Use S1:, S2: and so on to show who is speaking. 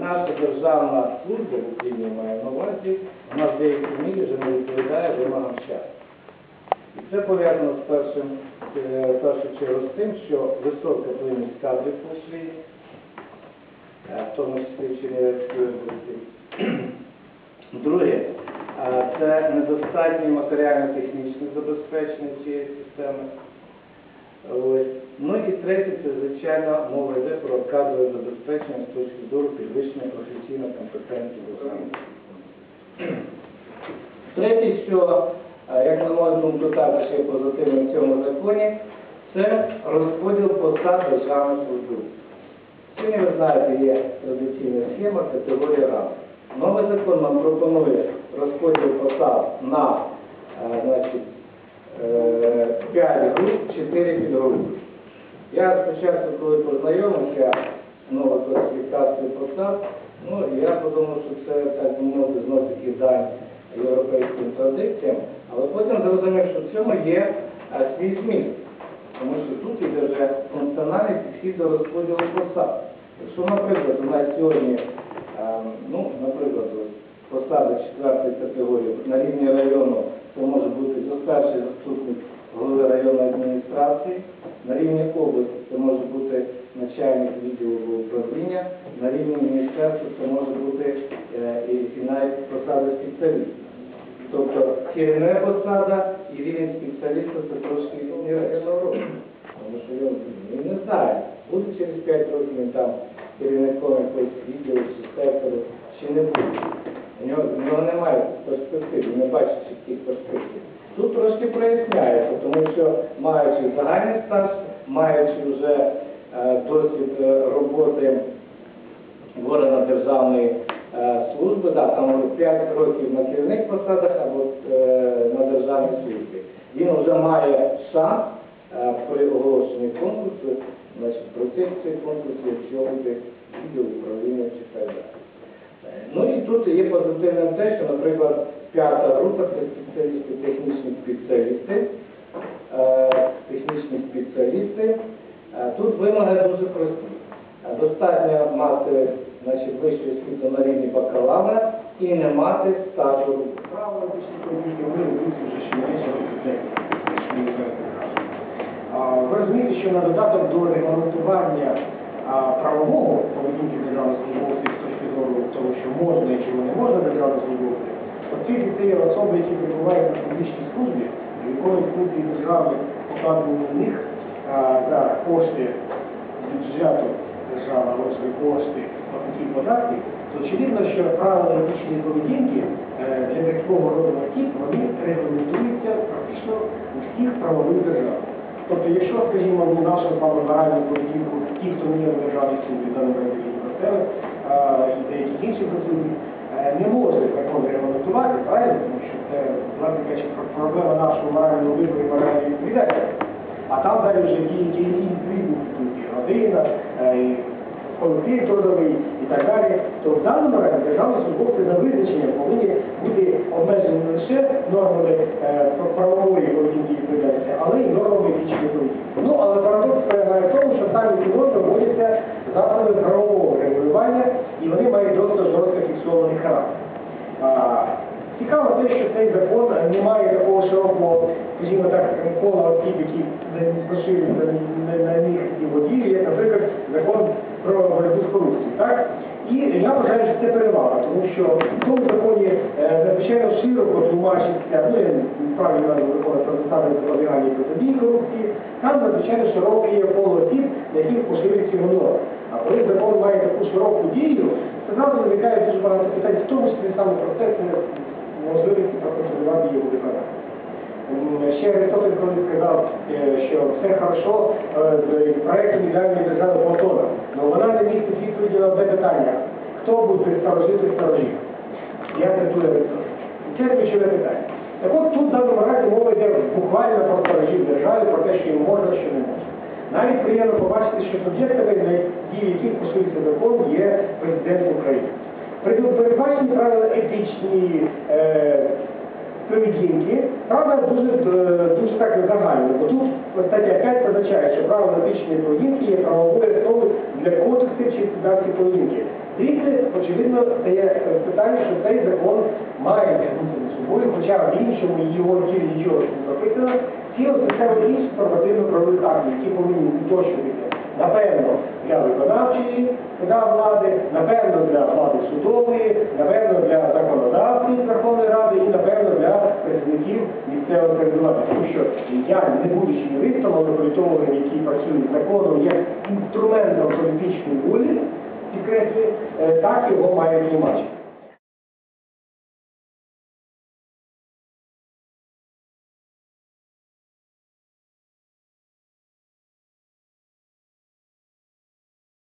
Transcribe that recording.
S1: наша державна служба в Україні має на увазі, вона в деякій мірі вже не відповідає вимогам часу. І це пов'язано з першим, е, першу чергу з тим, що висока плинність кадрів по Україні, е, в тому числі в Чернівецькій області. Друге, це недостатнє матеріально-технічне забезпечення цієї системи. Ось. Ну і третє, це звичайно мова йде про кадрове забезпечення з точки зору підвищення професійної компетенції державних. Третє, що, як на мою думку, також є позитивним в цьому законі, це розподіл посад державних службовців. Сьогодні, ви знаєте, є традиційна схема категорії рад. Новий закон нам пропонує розподіл посад на значить, 5 груп, 4 підгрупи. Я спочатку, коли познайомився з новою класифікацією посад, ну, я подумав, що це, так би мовити, знов таки дань європейським традиціям, але потім зрозумів, що в цьому є е, свій зміст. Тому що тут іде вже функціональний підхід до розподілу посад. Якщо, наприклад, у нас сьогодні, ем, ну, наприклад, посади четвертої категорії на рівні району, це може бути перший заступник голови районної адміністрації, на рівні області це може бути начальник відділу управління, на рівні міністерства це може бути е, і, навіть посада спеціаліста. Тобто керівна посада і рівень спеціаліста це трошки різні речі. Тому що він не знає, буде через 5 років він там керівником якогось відділу чи сектору, чи не буде. У нього, у нього немає перспектив, він не бачить чітких перспектив. Тут трошки проясняється, тому що маючи загальний стаж, маючи вже е, досвід е, роботи в державної е, служби, да, там 5 років на керівних посадах або е, на державній службі. Він вже має шанс е, при оголошенні конкурсу, значить, в процесі цього конкурсу очолити відділ управління чи так далі. Е, Ну і тут є позитивним те, що, наприклад, п'ята група це спеціалісти, технічні спеціалісти. Е, Технічні спеціалісти. Е, Тут вимоги дуже прості. Е, Достатньо мати значить, вищу освіту на рівні бакалавра і не мати стажу.
S2: Право Ви розумієте, що на додаток до регламентування правового поведінки державних службовців з точки зору того, що можна і чого не можна державних службовців, оці дітей особи, які перебувають на публічній службі, виконують функції держави, покладені на них за кошти бюджету держави, або кошти, платників податків, то очевидно, що правила етичної поведінки е, для такого роду осіб вони регламентуються практично у всіх правових державах. Тобто, якщо, скажімо, ми нашу з вами моральну поведінку, ті, хто не є в державній службі, за наприклад, і деяких інших працівників, не може закон регламентувати, правильно? Тому що це, власне кажучи, про- проблема нашого морального вибору і моральної відповідальності. А там далі вже діють і відповідні інституції, родина, е, і колектив трудовий і так далі, то в даному разі державні службовці за визначенням повинні бути обмежені не лише нормами е, правової поведінки відповідальності, але й нормами етичної поведінки. Ну, але парадокс полягає в тому, що самі норми вводяться заходами правового регулювання, і вони мають досить жорстко фіксований характер. Цікаво те, що цей закон не має такого широкого, скажімо так, кола осіб, які поширюються на, них і водії, як, наприклад, закон про боротьбу з корупцією. Так? І я вважаю, що це перевага, тому що в тому законі е, надзвичайно широко тлумачиться, ну я правильно називаю закон про засади запобігання протидії корупції, там надзвичайно широке коло осіб, на яких поширюється його норм. А коли закон має таку широку дію, це зразу виникає дуже багато питань, в тому числі саме про це, можливості проконтролювати його виконання. Ще Аристотель колись сказав, е, що все хорошо е, з проєктом ідеальної держави Платона, але вона не містить відповіді на одне питання. Хто буде старожити сторожів? Я цитую Аристотеля. І Це ключове питання. Так от тут в даному разі мова йде буквально про сторожів держави, про те, що їм можна, що не можна. Навіть приємно побачити, що суб'єктами, дії яких пишується закон, є президент України. При передбачені правила етичні е, поведінки, правда, дуже, е, дуже так загально. Бо тут стаття 5 позначає, що правила етичної поведінки є правовою основою для кодексів чи стандартів поведінки. Звідси, очевидно, стає питання, що цей закон має тягнути за собою, хоча в іншому його тілі нічого не прописано, цілу систему інших нормативно-правових актів, які повинні уточнювати, напевно, для виконавчої влади, напевно, для влади судової, напевно, для законодавців Верховної Ради і, напевно, для представників місцевого самоврядування. Тому що я, не будучи юристом, але політологом, який працює законом, як інструментом політичної волі, підкреслюю, е, так його має тлумачити.